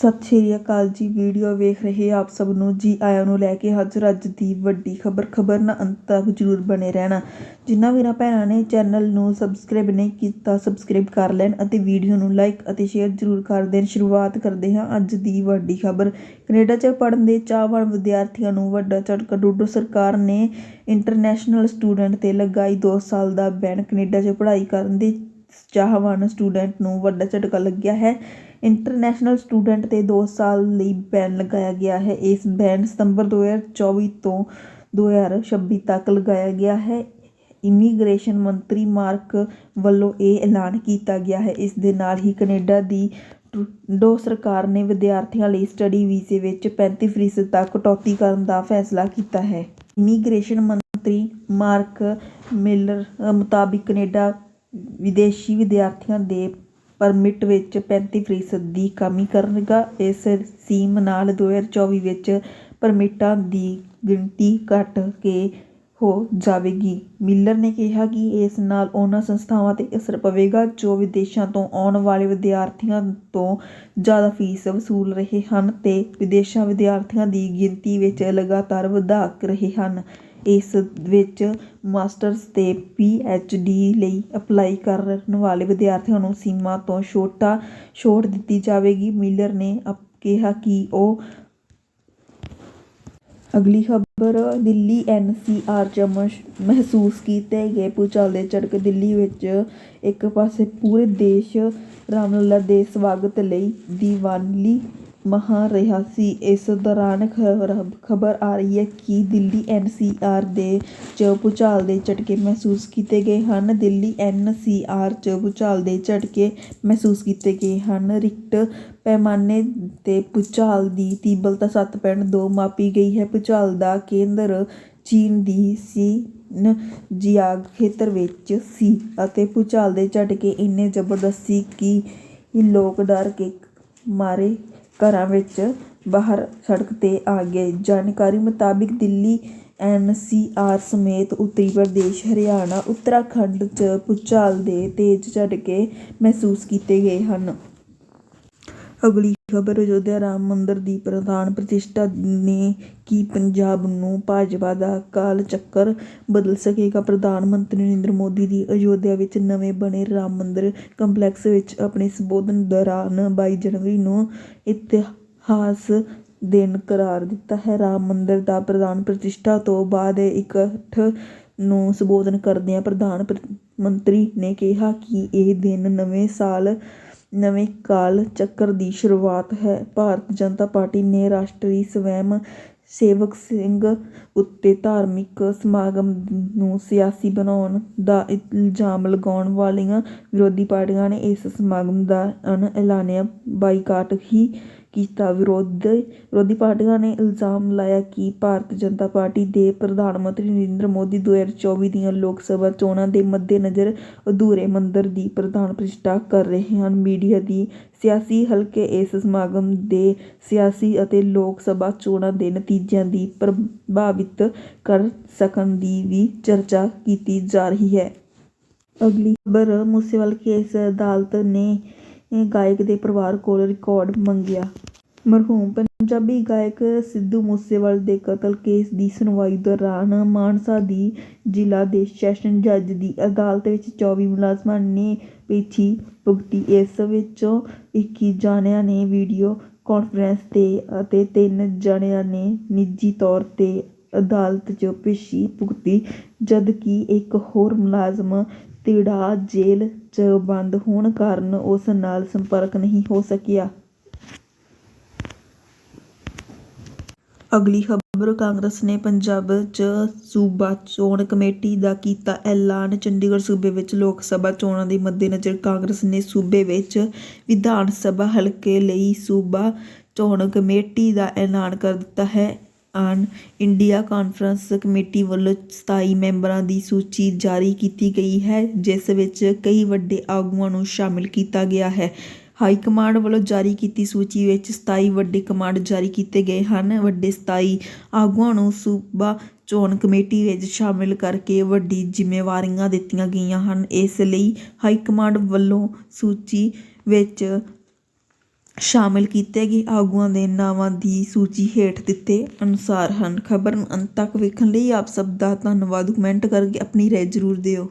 ਸਤਿ ਸ਼੍ਰੀ ਅਕਾਲ ਜੀ। ਵੀਡੀਓ ਵੇਖ ਰਹੇ ਆਪ ਸਭ ਨੂੰ ਜੀ ਆਇਆਂ ਨੂੰ ਲੈ ਕੇ ਹਾਜ਼ਰ ਅੱਜ ਦੀ ਵੱਡੀ ਖਬਰ। ਖਬਰ ਨਾ ਅੰਤ ਤੱਕ ਜਰੂਰ ਬਣੇ ਰਹਿਣਾ। ਜਿਨ੍ਹਾਂ ਵੀਰਾਂ ਭੈਣਾਂ ਨੇ ਚੈਨਲ ਨੂੰ ਸਬਸਕ੍ਰਾਈਬ ਨਹੀਂ ਕੀਤਾ, ਸਬਸਕ੍ਰਾਈਬ ਕਰ ਲੈਣ ਅਤੇ ਵੀਡੀਓ ਨੂੰ ਲਾਈਕ ਅਤੇ ਸ਼ੇਅਰ ਜਰੂਰ ਕਰ ਦੇਣ। ਸ਼ੁਰੂਆਤ ਕਰਦੇ ਹਾਂ ਅੱਜ ਦੀ ਵੱਡੀ ਖਬਰ। ਕੈਨੇਡਾ 'ਚ ਪੜ੍ਹਨ ਦੇ ਚਾਹਵਾਨ ਵਿਦਿਆਰਥੀਆਂ ਨੂੰ ਵੱਡਾ ਝਟਕਾ। ਡੋਡੋ ਸਰਕਾਰ ਨੇ ਇੰਟਰਨੈਸ਼ਨਲ ਸਟੂਡੈਂਟ ਤੇ ਲਗਾਈ 2 ਸਾਲ ਦਾ ਬੈਨ। ਕੈਨੇਡਾ 'ਚ ਪੜ੍ਹਾਈ ਕਰਨ ਦੇ ਚਾਹਵਾਨ ਸਟੂਡੈਂਟ ਨੂੰ ਵੱਡਾ ਝਟਕਾ ਲੱਗਿਆ ਹੈ। ਇੰਟਰਨੈਸ਼ਨਲ ਸਟੂਡੈਂਟ ਤੇ ਦੋ ਸਾਲ ਲਈ ਬੈਨ ਲਗਾਇਆ ਗਿਆ ਹੈ। ਇਸ ਬੈਨ ਸਤੰਬਰ 2024 ਤੋਂ 2026 ਤੱਕ ਲਗਾਇਆ ਗਿਆ ਹੈ। ਇਮੀਗ੍ਰੇਸ਼ਨ ਮੰਤਰੀ ਮਾਰਕ ਵੱਲੋਂ ਇਹ ਐਲਾਨ ਕੀਤਾ ਗਿਆ ਹੈ। ਇਸ ਦੇ ਨਾਲ ਹੀ ਕੈਨੇਡਾ ਦੀ ਟਰੂਡੋ ਸਰਕਾਰ ਨੇ ਵਿਦਿਆਰਥੀਆਂ ਲਈ ਸਟੱਡੀ ਵੀਜ਼ੇ ਵਿੱਚ 35% ਤੱਕ ਕਟੌਤੀ ਕਰਨ ਦਾ ਫੈਸਲਾ ਕੀਤਾ ਹੈ। ਇਮੀਗ੍ਰੇਸ਼ਨ ਮੰਤਰੀ ਮਾਰਕ ਮਿਲਰ ਮੁਤਾਬਿਕ ਕੈਨੇਡਾ ਵਿਦੇਸ਼ੀ ਵਿਦਿਆਰਥੀਆਂ ਦੇ ਪਰਮਿਟ ਵਿੱਚ 35% ਦੀ ਕਮੀ ਕਰੇਗਾ। ਇਸ ਸਕੀਮ ਨਾਲ 2024 ਵਿੱਚ ਪਰਮਿਟਾਂ ਦੀ ਗਿਣਤੀ ਘੱਟ ਕੇ ਹੋ ਜਾਵੇਗੀ। ਮਿਲਰ ਨੇ ਕਿਹਾ ਕਿ ਇਸ ਨਾਲ ਉਹਨਾਂ ਸੰਸਥਾਵਾਂ 'ਤੇ ਅਸਰ ਪਵੇਗਾ, ਜੋ ਵਿਦੇਸ਼ਾਂ ਤੋਂ ਆਉਣ ਵਾਲੇ ਵਿਦਿਆਰਥੀਆਂ ਤੋਂ ਜ਼ਿਆਦਾ ਫੀਸ ਵਸੂਲ ਰਹੇ ਹਨ ਅਤੇ ਵਿਦੇਸ਼ਾਂ ਵਿਦਿਆਰਥੀਆਂ ਦੀ ਗਿਣਤੀ ਵਿੱਚ ਲਗਾਤਾਰ ਵਧਾ ਰਹੇ ਹਨ। ਇਸ ਵਿੱਚ ਮਾਸਟਰਸ ਤੇ ਪੀ ਐਚ ਡੀ ਲਈ ਅਪਲਾਈ ਕਰਨ ਵਾਲੇ ਵਿਦਿਆਰਥੀਆਂ ਨੂੰ ਸੀਮਾ ਤੋਂ ਛੋਟਾ ਛੋਟ ਦਿੱਤੀ ਜਾਵੇਗੀ। ਮਿਲਰ ਨੇ ਕਿਹਾ ਕਿ ਉਹ ਅਗਲੀ ਖਬਰ, ਦਿੱਲੀ ਐਨ ਸੀ ਆਰ 'ਚ ਮਹਿਸੂਸ ਕੀਤੇ ਗਏ ਭੂਚਾਲ ਦੇ ਝਟਕੇ ਦਿੱਲੀ ਵਿੱਚ ਇੱਕ ਪਾਸੇ ਪੂਰੇ ਦੇਸ਼ ਰਾਮਲਲਾ ਦੇ ਸਵਾਗਤ ਲਈ ਦੀਵਾਲੀ ਮਹਾ ਰਿਹਾ ਸੀ। ਇਸ ਦੌਰਾਨ ਖਬਰ ਆ ਰਹੀ ਹੈ ਕਿ ਦਿੱਲੀ ਐਨ ਸੀ ਆਰ ਦੇ 'ਚ ਭੂਚਾਲ ਦੇ ਝਟਕੇ ਮਹਿਸੂਸ ਕੀਤੇ ਗਏ ਹਨ। ਦਿੱਲੀ ਐਨ ਸੀ ਆਰ 'ਚ ਭੂਚਾਲ ਦੇ ਝਟਕੇ ਮਹਿਸੂਸ ਕੀਤੇ ਗਏ ਹਨ। ਰਿਕਟ ਪੈਮਾਨੇ 'ਤੇ ਭੂਚਾਲ ਦੀ ਤੀਬਰਤਾ 7.2 ਮਾਪੀ ਗਈ ਹੈ। ਭੂਚਾਲ ਦਾ ਕੇਂਦਰ ਚੀਨ ਦੀ ਸ਼ਿਨਜਿਆਂਗ ਖੇਤਰ ਵਿੱਚ ਸੀ ਅਤੇ ਭੂਚਾਲ ਦੇ ਝਟਕੇ ਇੰਨੇ ਜ਼ਬਰਦਸਤ ਸੀ ਕਿ ਲੋਕ ਡਰ ਕੇ ਮਾਰੇ ਘਰਾਂ ਵਿੱਚ ਬਾਹਰ ਸੜਕ 'ਤੇ ਆ ਗਏ। ਜਾਣਕਾਰੀ ਮੁਤਾਬਿਕ ਦਿੱਲੀ ਐਨ ਸੀ ਆਰ ਸਮੇਤ ਉੱਤਰੀ ਪ੍ਰਦੇਸ਼, ਹਰਿਆਣਾ, ਉੱਤਰਾਖੰਡ 'ਚ ਭੂਚਾਲ ਦੇ ਤੇਜ਼ ਝਟਕੇ ਮਹਿਸੂਸ ਕੀਤੇ ਗਏ ਹਨ। ਅਗਲੀ ਖਬਰ, ਅਯੋਧਿਆ ਰਾਮ ਮੰਦਰ ਦੀ ਪ੍ਰਧਾਨ ਪ੍ਰਤਿਸ਼ਠਾ ਨੇ ਕੀ ਪੰਜਾਬ ਨੂੰ ਭਾਜਪਾ ਦਾ ਕਾਲ ਚੱਕਰ ਬਦਲ ਸਕੇਗਾ। ਪ੍ਰਧਾਨ ਮੰਤਰੀ ਨਰਿੰਦਰ ਮੋਦੀ ਦੀ ਅਯੋਧਿਆ ਵਿੱਚ ਨਵੇਂ ਬਣੇ ਰਾਮ ਮੰਦਰ ਕੰਪਲੈਕਸ ਵਿੱਚ ਆਪਣੇ ਸੰਬੋਧਨ ਦੌਰਾਨ ਬਾਈ ਜਨਵਰੀ ਨੂੰ ਇਤਿਹਾਸ ਦਿਨ ਕਰਾਰ ਦਿੱਤਾ ਹੈ। ਰਾਮ ਮੰਦਰ ਦਾ ਪ੍ਰਧਾਨ ਪ੍ਰਤਿਸ਼ਠਾ ਤੋਂ ਬਾਅਦ ਇਕੱਠ ਨੂੰ ਸੰਬੋਧਨ ਕਰਦਿਆਂ ਪ੍ਰਧਾਨ ਮੰਤਰੀ ਨੇ ਕਿਹਾ ਕਿ ਇਹ ਦਿਨ ਨਵੇਂ ਸਾਲ ਨਵੇਂ ਕਾਲ ਚੱਕਰ ਦੀ ਸ਼ੁਰੂਆਤ ਹੈ। ਭਾਰਤ ਜਨਤਾ ਪਾਰਟੀ ਨੇ ਰਾਸ਼ਟਰੀ ਸਵੈਮ ਸੇਵਕ ਸਿੰਘ ਉੱਤੇ ਧਾਰਮਿਕ ਸਮਾਗਮ ਨੂੰ ਸਿਆਸੀ ਬਣਾਉਣ ਦਾ ਇਲਜ਼ਾਮ ਲਗਾਉਣ ਵਾਲੀਆਂ ਵਿਰੋਧੀ ਪਾਰਟੀਆਂ ਨੇ ਇਸ ਸਮਾਗਮ ਦਾ ਅਣ-ਐਲਾਨਿਆ ਬਾਈਕਾਟ ਹੀ ਕੀਤਾ। ਵਿਰੋਧੀ ਪਾਰਟੀਆਂ ਨੇ ਇਲਜ਼ਾਮ ਲਾਇਆ ਕਿ ਭਾਰਤ ਜਨਤਾ ਪਾਰਟੀ ਦੇ ਪ੍ਰਧਾਨ ਮੰਤਰੀ ਨਰਿੰਦਰ ਮੋਦੀ 2024 ਦੀਆਂ ਲੋਕ ਸਭਾ ਚੋਣਾਂ ਦੇ ਮੱਦੇਨਜ਼ਰ ਅਧੂਰੇ ਮੰਦਰ ਦੀ ਪ੍ਰਧਾਨ ਪ੍ਰਤਿਸ਼ਠਾ ਕਰ ਰਹੇ ਹਨ। ਮੀਡੀਆ ਦੀ ਸਿਆਸੀ ਹਲਕੇ ਇਸ ਸਮਾਗਮ ਦੇ ਸਿਆਸੀ ਅਤੇ ਲੋਕ ਸਭਾ ਚੋਣਾਂ ਦੇ ਨਤੀਜਿਆਂ ਦੀ ਪ੍ਰਭਾਵਿਤ ਕਰ ਸਕਣ ਦੀ ਵੀ ਚਰਚਾ ਕੀਤੀ ਜਾ ਰਹੀ ਹੈ। ਅਗਲੀ ਖਬਰ ਮੂਸੇਵਾਲਾ ਕੇਸ ਅਦਾਲਤ ਨੇ ਗਾਇਕ ਦੇ ਪਰਿਵਾਰ ਕੋਲੋਂ ਰਿਕਾਰਡ ਮੰਗਿਆ। ਮਰਹੂਮ ਪੰਜਾਬੀ ਗਾਇਕ ਸਿੱਧੂ ਮੂਸੇਵਾਲਾ ਦੇ ਕਤਲ ਕੇਸ ਦੀ ਸੁਣਵਾਈ ਦੌਰਾਨ ਮਾਨਸਾ ਦੀ ਜ਼ਿਲ੍ਹਾ ਦੇ ਸੈਸ਼ਨ ਜੱਜ ਦੀ ਅਦਾਲਤ ਵਿੱਚ 24 ਮੁਲਜ਼ਮਾਂ ਨੇ ਪੇਸ਼ੀ ਭੁਗਤੀ। ਇਸ ਵਿੱਚੋਂ 21 ਜਣਿਆਂ ਨੇ ਵੀਡੀਓ ਕਾਨਫਰੰਸ 'ਤੇ ਅਤੇ ਤਿੰਨ ਜਣਿਆਂ ਨੇ ਨਿੱਜੀ ਤੌਰ 'ਤੇ ਅਦਾਲਤ 'ਚ ਪੇਸ਼ੀ ਭੁਗਤੀ, ਜਦਕਿ ਇੱਕ ਹੋਰ ਮੁਲਜ਼ਮ ਤਿੜਾ ਜੇਲ੍ਹ 'ਚ ਬੰਦ ਹੋਣ ਕਾਰਨ ਉਸ ਨਾਲ ਸੰਪਰਕ ਨਹੀਂ ਹੋ ਸਕਿਆ। ਅਗਲੀ ਖਬਰ, ਕਾਂਗਰਸ ਨੇ ਪੰਜਾਬ 'ਚ ਸੂਬਾ ਚੋਣ ਕਮੇਟੀ ਦਾ ਕੀਤਾ ਐਲਾਨ। ਚੰਡੀਗੜ੍ਹ ਸੂਬੇ ਵਿੱਚ ਲੋਕ ਸਭਾ ਚੋਣਾਂ ਦੇ ਮੱਦੇਨਜ਼ਰ ਕਾਂਗਰਸ ਨੇ ਸੂਬੇ ਵਿੱਚ ਵਿਧਾਨ ਸਭਾ ਹਲਕੇ ਲਈ ਸੂਬਾ ਚੋਣ ਕਮੇਟੀ ਦਾ ਐਲਾਨ ਕਰ ਦਿੱਤਾ ਹੈ। ਆਨ ਇੰਡੀਆ ਕਾਨਫਰੰਸ ਕਮੇਟੀ ਵੱਲੋਂ 27 ਮੈਂਬਰਾਂ ਦੀ ਸੂਚੀ ਜਾਰੀ ਕੀਤੀ ਗਈ ਹੈ, ਜਿਸ ਵਿੱਚ ਕਈ ਵੱਡੇ ਆਗੂਆਂ ਨੂੰ ਸ਼ਾਮਿਲ ਕੀਤਾ ਗਿਆ ਹੈ। ਹਾਈ ਕਮਾਂਡ ਵੱਲੋਂ ਜਾਰੀ ਕੀਤੀ ਸੂਚੀ ਵਿੱਚ 27 ਵੱਡੇ ਕਮਾਂਡ ਜਾਰੀ ਕੀਤੇ ਗਏ ਹਨ। ਵੱਡੇ 27 ਆਗੂਆਂ ਨੂੰ ਸੂਬਾ ਚੋਣ ਕਮੇਟੀ ਵਿੱਚ ਸ਼ਾਮਿਲ ਕਰਕੇ ਵੱਡੀ ਜ਼ਿੰਮੇਵਾਰੀਆਂ ਦਿੱਤੀਆਂ ਗਈਆਂ ਹਨ। ਇਸ ਲਈ ਹਾਈ ਕਮਾਂਡ ਵੱਲੋਂ ਸੂਚੀ ਵਿੱਚ ਸ਼ਾਮਿਲ ਕੀਤੇ ਗਏ ਆਗੂਆਂ ਦੇ ਨਾਵਾਂ ਦੀ ਸੂਚੀ ਹੇਠ ਦਿੱਤੇ ਅਨੁਸਾਰ ਹਨ। ਖਬਰ ਨੂੰ ਅੰਤ ਤੱਕ ਵੇਖਣ ਲਈ ਆਪ ਸਭ ਦਾ ਧੰਨਵਾਦ। ਕਮੈਂਟ ਕਰਕੇ ਆਪਣੀ ਰਾਏ ਜ਼ਰੂਰ ਦਿਓ।